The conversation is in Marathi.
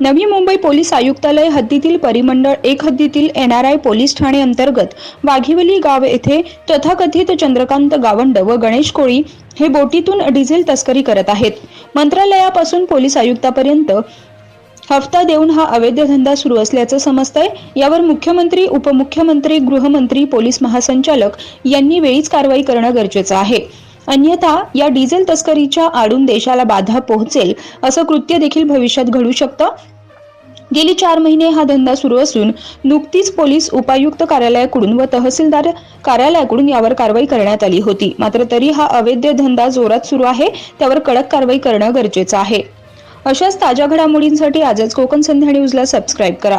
नवी मुंबई पोलीस आयुक्तालय हद्दीतील परिमंडळ एक हद्दीतील एनआरआय पोलीस ठाणे अंतर्गत वाघिवली गाव येथे तथाकथित चंद्रकांत गावंड व गणेश कोळी हे बोटीतून डिझेल तस्करी करत आहेत. मंत्रालयापासून पोलीस आयुक्तापर्यंत हप्ता देऊन हा अवैध धंदा सुरू असल्याचं समजतंय. यावर मुख्यमंत्री उपमुख्यमंत्री गृहमंत्री पोलीस महासंचालक यांनी वेळीच कारवाई करणं गरजेचं आहे. अन्यथा या डिझेल तस्करीच्या आडून देशाला बाधा पोहोचेल असं कृत्य देखील भविष्यात घडू शकतं? गेली चार महिने हा धंदा सुरू असून नुकतीच पोलीस उपायुक्त कार्यालयाकडून व तहसीलदार कार्यालयाकडून यावर कारवाई करण्यात आली होती. मात्र तरी हा अवैध धंदा जोरात सुरू आहे त्यावर कडक कारवाई करणं गरजेचं आहे. अशाच ताज्या घडामोडींसाठी आजच कोकण संध्या न्यूजला सबस्क्राईब करा.